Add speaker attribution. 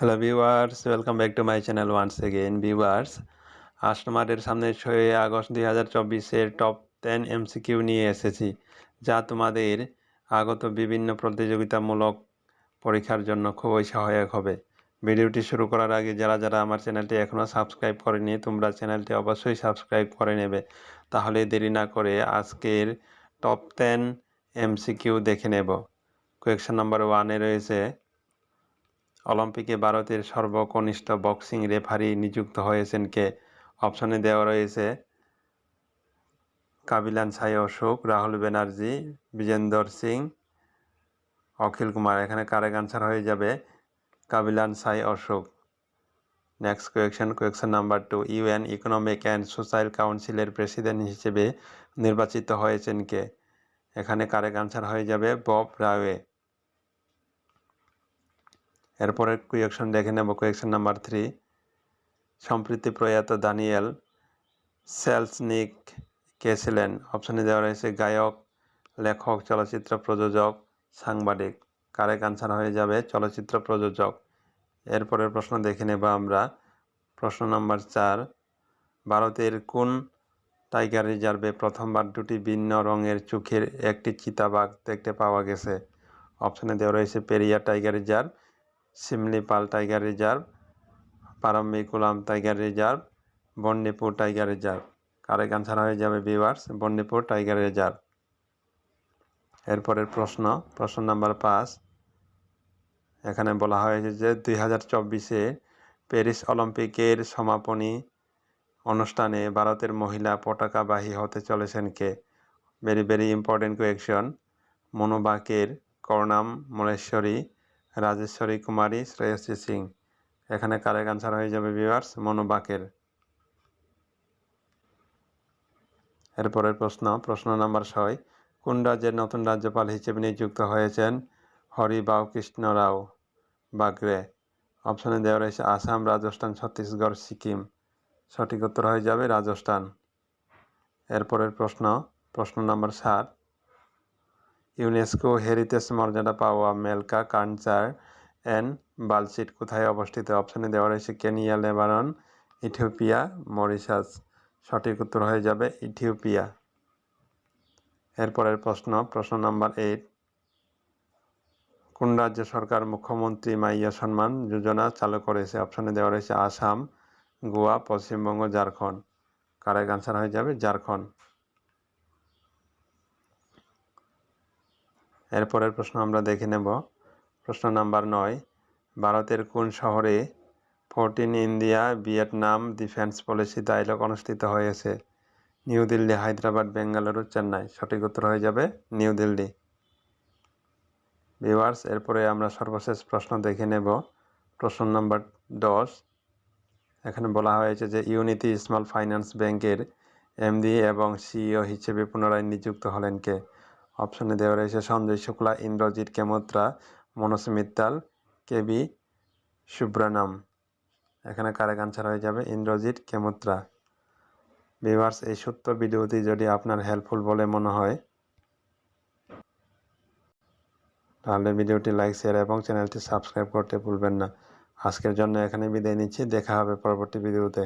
Speaker 1: Hello viewers welcome back to my channel once again viewers আজ তোমাদের সামনে ছয়ই আগস্ট দুই হাজার চব্বিশের টপ টেন এমসিকিউ নিয়ে এসেছি, যা তোমাদের আগত বিভিন্ন প্রতিযোগিতামূলক পরীক্ষার জন্য খুবই সহায়ক হবে। ভিডিওটি শুরু করার আগে যারা যারা আমার চ্যানেলটি এখনও সাবস্ক্রাইব করেনি, তোমরা চ্যানেলটি অবশ্যই সাবস্ক্রাইব করে নেবে। তাহলে দেরি না করে আজকের টপ টেন এমসিকিউ দেখে নেব। কোয়েকশন নাম্বার ওয়ানে রয়েছে অলিম্পিকে ভারতের সর্বকনিষ্ঠ বক্সিং রেফারি নিযুক্ত হয়েছেন কে? অপশনে দেওয়া রয়েছে কাবিলান সাই অশোক রাহুল ব্যানার্জি বিজেন্দর সিং, অখিল কুমার। এখানে কারেক্ট আনসার হয়ে যাবে Kabilan Sai Ashok next question question number two, UN economic and social কাউন্সিলের প্রেসিডেন্ট হিসেবে নির্বাচিত হয়েছেন কে? এখানে কারেক্ট আনসার হয়ে যাবে বব রাওয়ে। এরপরে কুয়েকশন দেখে নেব কুয়েকশন নাম্বার থ্রি সম্প্রীতি প্রয়াত দানিয়েল সেলসনিক কে ছিলেন? অপশনে দেওয়া রয়েছে গায়ক, লেখক, চলচ্চিত্র প্রযোজক, সাংবাদিক। কারেক্ট আনসার হয়ে যাবে? চলচ্চিত্র প্রযোজক। এরপরের প্রশ্ন দেখে নেব আমরা। প্রশ্ন নাম্বার চার, ভারতের কোন টাইগার রিজার্ভে প্রথমবার দুটি ভিন্ন রঙের চোখের একটি চিতাবাঘ দেখতে পাওয়া গেছে? অপশানে দেওয়া রয়েছে Periyar tiger reserve. Simlipal tiger reserve Parambikulam tiger reserve Bandipur tiger reserve correct answer হয়ে যাবে বিভার্স বন্ডিপুর টাইগার রিজার্ভ এরপরের প্রশ্ন প্রশ্ন নাম্বার পাঁচ। এখানে বলা হয়েছে যে দুই হাজার চব্বিশে প্যারিস অলিম্পিকের সমাপনী অনুষ্ঠানে ভারতের মহিলা পতাকাবাহী হতে চলেছেন কে? ভেরি ভেরি ইম্পর্টেন্ট কোয়েকশন মনোবাকের করণাম মলেশ্বরী রাজেশ্বরী কুমারী, শ্রেয়সী সিং। এখানে কারেক্ট আনসার হয়ে যাবে ভিউয়ার্স মনোবাকের এরপরের প্রশ্ন প্রশ্ন নাম্বার ছয়, কোন রাজ্যের নতুন রাজ্যপাল হিসেবে নিযুক্ত হয়েছেন হরিবাউ কৃষ্ণ রাও? বাগরে অপশনে দেওয়া রয়েছে, আসাম, রাজস্থান, ছত্তিশগড়, সিকিম। সঠিক উত্তর হয়ে যাবে রাজস্থান। এরপরের প্রশ্ন প্রশ্ন নাম্বার সাত ইউনেস্কো হেরিটেজ মর্যাদা পাওয়া মেলকা কানচার অ্যান্ড বালচিট কোথায় অবস্থিত? অপশানে দেওয়া রয়েছে কেনিয়া, লেবানন, ইথিওপিয়া, মরিশাস। সঠিক উত্তর হয়ে যাবে ইথিওপিয়া। এরপরের প্রশ্ন প্রশ্ন নাম্বার এইট। কোন রাজ্য সরকার মুখ্যমন্ত্রী মাইয়া সম্মান যোজনা চালু করেছে? অপশানে দেওয়া রয়েছে আসাম, গোয়া, পশ্চিমবঙ্গ, ঝাড়খণ্ড। কারেক্ট আনসার হয়ে যাবে ঝাড়খণ্ড। এরপরের প্রশ্ন আমরা দেখে নেব। প্রশ্ন নাম্বার নয়, ভারতের কোন শহরে fourteen India Vietnam defence policy dialogue অনুষ্ঠিত হয়েছে? নিউ দিল্লি, হায়দ্রাবাদ, বেঙ্গালুরু, চেন্নাই। সঠিক উত্তর হয়ে যাবে নিউ দিল্লি। ভিওয়ার্স এরপরে আমরা সর্বশেষ প্রশ্ন দেখে নেব। প্রশ্ন নাম্বার দশ, এখানে বলা হয়েছে যে ইউনিটি স্মল ফাইন্যান্স ব্যাংকের এমডি এবং সিইও হিসেবে পুনরায় নিযুক্ত হলেন কে? অপশনে দেওয়া রয়েছে সঞ্জয় শুক্লা, ইন্দ্রজিৎ কেমত্রা, মনোজ মিত্তাল কেবি সুব্রানাম। এখানে কারেক্ট আনসার হয়ে যাবে ইন্দ্রজিৎ কেমত্রা। ভিভার্স এই সত্য ভিডিওটি যদি আপনার হেল্পফুল বলে মনে হয়, তাহলে ভিডিওটি লাইক শেয়ার এবং চ্যানেলটি সাবস্ক্রাইব করতে ভুলবেন না। আজকের জন্য এখানে বিদায় নিচ্ছি। দেখা হবে পরবর্তী ভিডিওতে।